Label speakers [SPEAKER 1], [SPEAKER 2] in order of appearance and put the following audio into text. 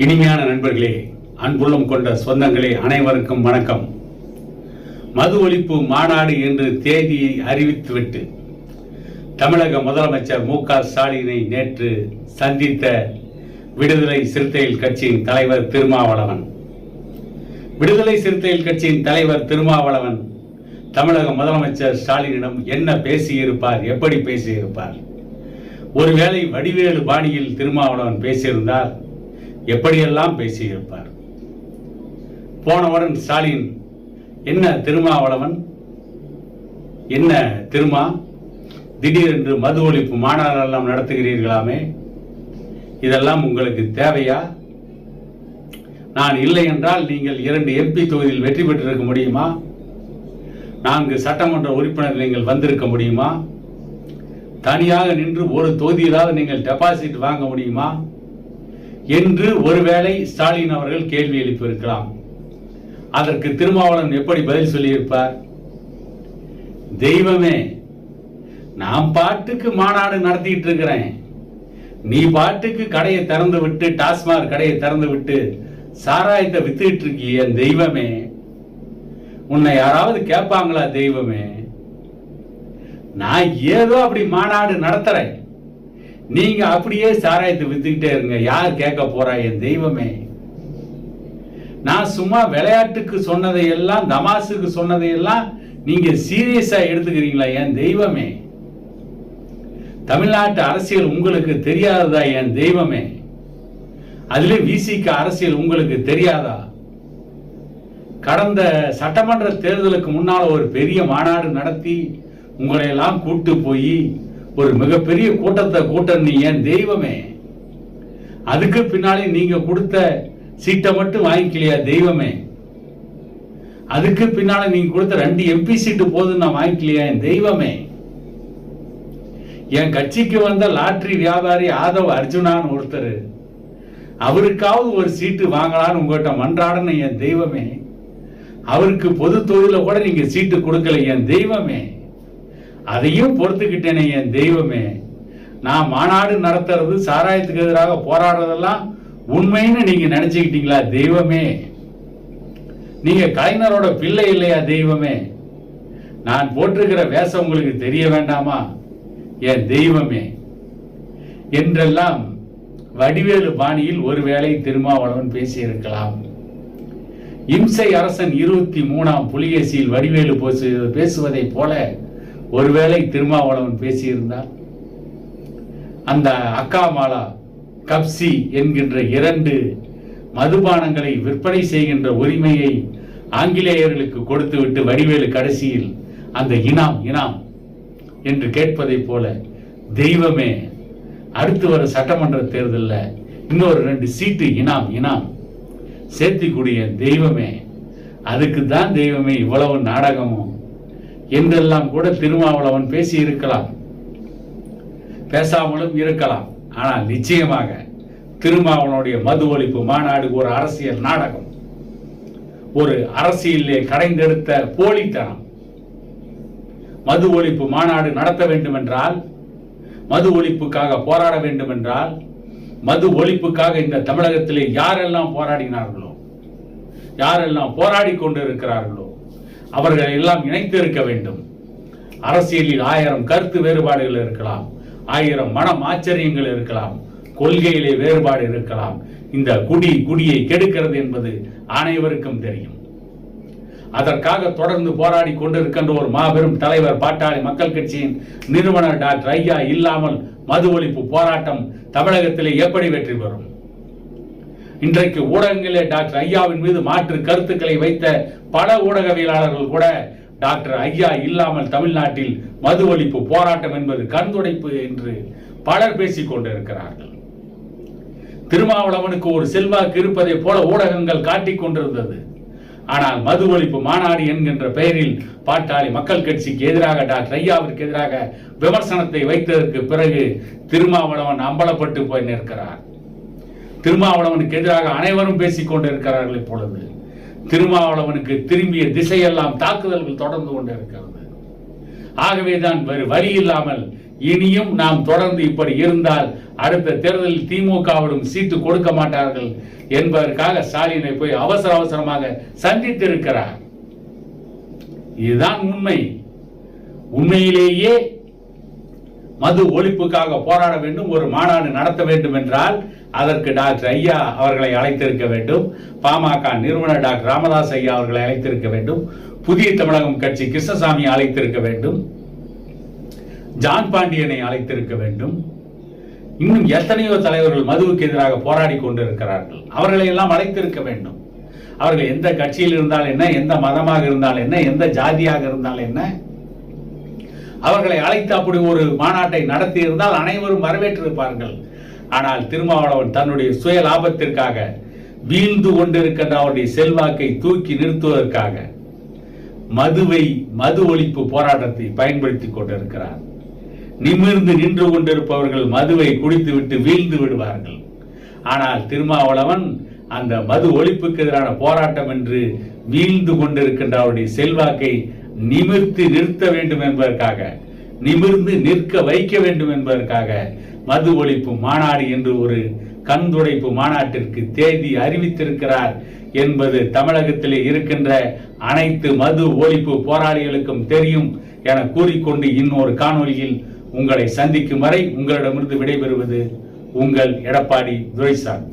[SPEAKER 1] இனிமையான நண்பர்களே அன்புள்ளம் கொண்ட சொந்தங்களே அனைவருக்கும் வணக்கம். மது ஒழிப்பு மாநாடு என்று தேதியை அறிவித்துவிட்டு தமிழக முதலமைச்சர் மு க ஸ்டாலினை நேற்று சந்தித்த விடுதலை சிறுத்தைகள் கட்சியின் தலைவர் திருமாவளவன். விடுதலை சிறுத்தைகள் கட்சியின் தலைவர் திருமாவளவன் தமிழக முதலமைச்சர் ஸ்டாலினிடம் என்ன பேசியிருப்பார் எப்படி பேசியிருப்பார்? ஒருவேளை வடிவேலு பாணியில் திருமாவளவன் பேசியிருந்தால் எப்படியெல்லாம் பேசியிருப்பார்? போனவுடன் ஸ்டாலின் என்ன திருமாவளவன் என்ன திருமா? திடீரென்று மது ஒழிப்பு மாநாடெல்லாம் நடத்துகிறீர்களாமே? இதெல்லாம் உங்களுக்கு தேவையா? நான் இல்லை என்றால் நீங்கள் இரண்டு எம்பி தொகுதியில் வெற்றி பெற்றிருக்க முடியுமா? நான்கு சட்டமன்ற உறுப்பினர் நீங்கள் வந்திருக்க முடியுமா? தனியாக நின்று ஒரு தொகுதியிலாவது நீங்கள் டெபாசிட் வாங்க முடியுமா? என்று ஒருவேளை ஸ்டாலின் அவர்கள் கேள்வி எழுப்பியிருக்கலாம். அதற்கு திருமாவளவன் எப்படி பதில் சொல்லியிருப்பார்? தெய்வமே நான் பாட்டுக்கு மாநாடு நடத்திட்டு இருக்கிறேன் நீ பாட்டுக்கு கடையை திறந்து விட்டு டாஸ்மாக் கடையை திறந்து விட்டு சாராயத்தை வித்துட்டு இருக்கிய தெய்வமே. உன்னை யாராவது கேட்பாங்களா தெய்வமே? நான் ஏதோ அப்படி மாநாடு நடத்துறேன். நீங்க அப்படியே சாராயத்தை வித்துக்கிட்டே இருங்க. யார் கேட்க போறா? என் தெய்வமே. நான் சும்மா விளையாட்டுக்கு சொன்னதை எல்லாம் தமாசுக்கு சொன்னதை எல்லாம் நீங்க சீரியஸா எடுத்துக்கிறீங்களா? என் தெய்வமே. தமிழ்நாட்டு அரசியல் உங்களுக்கு தெரியாததா? என் தெய்வமே. அதுல விசிக்க அரசியல் உங்களுக்கு தெரியாதா? கடந்த சட்டமன்ற தேர்தலுக்கு முன்னால் ஒரு பெரிய மாநாடு நடத்தி உங்களை எல்லாம் கூட்டு போய் ஒரு மிகப்பெரிய கூட்டத்தை கூட்டணும் ஏன் தெய்வமே? அதுக்கு பின்னாலே நீங்க கொடுத்த சீட்டை மட்டும் வாங்கிக்கலையா தெய்வமே? அதுக்கு பின்னால நீங்க கொடுத்த ரெண்டு எம்பி சீட்டு போதும் நான் வாங்கிக்கலையா என் தெய்வமே? என் கட்சிக்கு வந்த லாட்ரி வியாபாரி ஆதவ் அர்ஜுனான்னு ஒருத்தர் அவருக்காவது ஒரு சீட்டு வாங்கலான்னு உங்கள்கிட்ட மன்றாடணும் என் தெய்வமே. அவருக்கு பொது தொழில கூட நீங்க சீட்டு கொடுக்கல என் தெய்வமே. அதையும் பொறுத்துக்கிட்டேனே என் தெய்வமே. நான் மாநாடு நடத்துறது சாராயத்துக்கு எதிராக போராடுறதெல்லாம் உண்மைன்னு நீங்க நினைச்சுக்கிட்டீங்களா தெய்வமே? நீங்க கலைஞரோட பிள்ளை இல்லையா தெய்வமே? நான் போட்டிருக்கிற வேஷம் உங்களுக்கு தெரிய வேண்டாமா? என் தெய்வமே. என்றெல்லாம் வடிவேலு பாணியில் ஒருவேளை திருமாவளவன் பேசியிருக்கலாம். இம்சை அரசன் இருபத்தி மூணாம் புலிகேசியில் வடிவேலு பேசு- பேசுவதைப் போல ஒருவேளை திருமாவளவன் பேசியிருந்தார் அந்த அக்காமாலா கப்சி என்கின்ற இரண்டு மதுபானங்களை விற்பனை செய்கின்ற உரிமையை ஆங்கிலேயர்களுக்கு கொடுத்துவிட்டு வடிவேலு கடைசியில் அந்த இனாம் இனாம் என்று கேட்பதைப் போல தெய்வமே அடுத்து வர சட்டமன்ற தேர்தலில் இன்னொரு ரெண்டு சீட்டு இனாம் இனாம் சேர்த்திக்கூடிய தெய்வமே அதுக்கு தான் தெய்வமே இவ்வளவு நாடகமும் என்றெல்லாம் கூட திருமாவளவன் பேசி இருக்கலாம் பேசாமலும் இருக்கலாம். ஆனால் நிச்சயமாக திருமாவளவனுடைய மது ஒழிப்பு மாநாடு ஒரு அரசியல் நாடகம். ஒரு அரசியலே கடைந்தெடுத்த போலித்தனம். மது ஒழிப்பு மாநாடு நடத்த வேண்டும் என்றால் மது ஒழிப்புக்காக போராட வேண்டும் என்றால் மது ஒழிப்புக்காக இந்த தமிழகத்திலே யாரெல்லாம் போராடினார்களோ யாரெல்லாம் போராடி கொண்டு இருக்கிறார்களோ அவர்களை எல்லாம் இணைத்து இருக்க வேண்டும். அரசியலில் ஆயிரம் கருத்து வேறுபாடுகள் இருக்கலாம் ஆயிரம் மனம் ஆச்சரியங்கள் இருக்கலாம் கொள்கையிலே வேறுபாடு இருக்கலாம். இந்த குடி குடியை கெடுக்கிறது என்பது அனைவருக்கும் தெரியும். அதற்காக தொடர்ந்து போராடி கொண்டிருக்கின்ற ஒரு மாபெரும் தலைவர் பாட்டாளி மக்கள் கட்சியின் நிறுவனர் டாக்டர் ஐயா இல்லாமல் மது ஒழிப்பு போராட்டம் தமிழகத்திலே எப்படி வெற்றி பெறும்? இன்றைக்கு ஊடகங்களிலே டாக்டர் ஐயாவின் மீது மாற்று கருத்துக்களை வைத்த பல ஊடகவியலாளர்கள் கூட டாக்டர் ஐயா இல்லாமல் தமிழ்நாட்டில் மது ஒழிப்பு போராட்டம் என்பது கண்துடைப்பு என்று பலர் பேசிக் கொண்டிருக்கிறார்கள். திருமாவளவனுக்கு ஒரு செல்வாக்கு இருப்பதை போல ஊடகங்கள் காட்டிக் கொண்டிருந்தது. ஆனால் மது ஒழிப்பு மாநாடு என்கின்ற பெயரில் பாட்டாளி மக்கள் கட்சிக்கு எதிராக டாக்டர் ஐயாவிற்கு எதிராக விமர்சனத்தை வைத்ததற்கு பிறகு திருமாவளவன் அம்பலப்பட்டு போய் நிற்கிறார். திருமாவளவனுக்கு எதிராக அனைவரும் பேசிக் கொண்டிருக்கிறார்கள் இப்பொழுது திருமாவளவனுக்கு திரும்பிய திசையெல்லாம் தாக்குதல்கள் தொடர்ந்து கொண்டிருக்கிறது. ஆகவேதான் வேறு வழி இல்லாமல் இனியும் நாம் தொடர்ந்து இப்படி இருந்தால் அடுத்த தேர்தலில் திமுகவிடம் சீட்டு கொடுக்க மாட்டார்கள் என்பதற்காக ஸ்டாலினை போய் அவசர அவசரமாக சந்தித்திருக்கிறார். இதுதான் உண்மை. உண்மையிலேயே மது ஒழிப்புக்காக போராட வேண்டும் ஒரு மாநாடு நடத்த வேண்டும் என்றால் அதற்கு டாக்டர் ஐயா அவர்களை அழைத்திருக்க வேண்டும். பாமக நிறுவனர் டாக்டர் ராமதாஸ் ஐயா அவர்களை அழைத்திருக்க வேண்டும். புதிய தமிழகம் கட்சி கிருஷ்ணசாமி அழைத்திருக்க வேண்டும். ஜான் பாண்டியனை அழைத்திருக்க வேண்டும். இன்னும் எத்தனையோ தலைவர்கள் மதுவுக்கு எதிராக போராடி கொண்டிருக்கிறார்கள். அவர்களை எல்லாம் அழைத்திருக்க வேண்டும். அவர்கள் எந்த கட்சியில் இருந்தால் என்ன எந்த மதமாக இருந்தால் என்ன எந்த ஜாதியாக இருந்தால் என்ன? அவர்களை அழைத்து அப்படி ஒரு மாநாட்டை நடத்தி இருந்தால் அனைவரும் வரவேற்றிருப்பார்கள். ஆனால் திருமாவளவன் தன்னுடைய சுய லாபத்திற்காக வீழ்ந்து கொண்டிருக்கின்ற அவருடைய செல்வாக்கை தூக்கி நிறுத்துவதற்காக மதுவை மது ஒழிப்பு போராட்டத்தை பயன்படுத்திக் கொண்டிருக்கிறார். நிமிர்ந்து நின்று கொண்டிருப்பவர்கள் மதுவை குடித்துவிட்டு வீழ்ந்து விடுவார்கள். ஆனால் திருமாவளவன் அந்த மது ஒழிப்புக்கு எதிரான போராட்டம் என்று வீழ்ந்து கொண்டிருக்கின்ற அவருடைய செல்வாக்கை நிமிர்த்து நிறுத்த வேண்டும் என்பதற்காக நிமிர்ந்து நிற்க வைக்க வேண்டும் என்பதற்காக மது ஒழிப்பு மாநாடு என்று ஒரு கண்துடைப்பு மாநாட்டிற்கு தேதி அறிவித்திருக்கிறார் என்பது தமிழகத்திலே இருக்கின்ற அனைத்து மது ஒழிப்பு போராளிகளுக்கும் தெரியும் என கூறிக்கொண்டு இன்னொரு காணொளியில் உங்களை சந்திக்கும் வரை உங்களிடமிருந்து விடைபெறுவது உங்கள் எடப்பாடி துரைசாமி.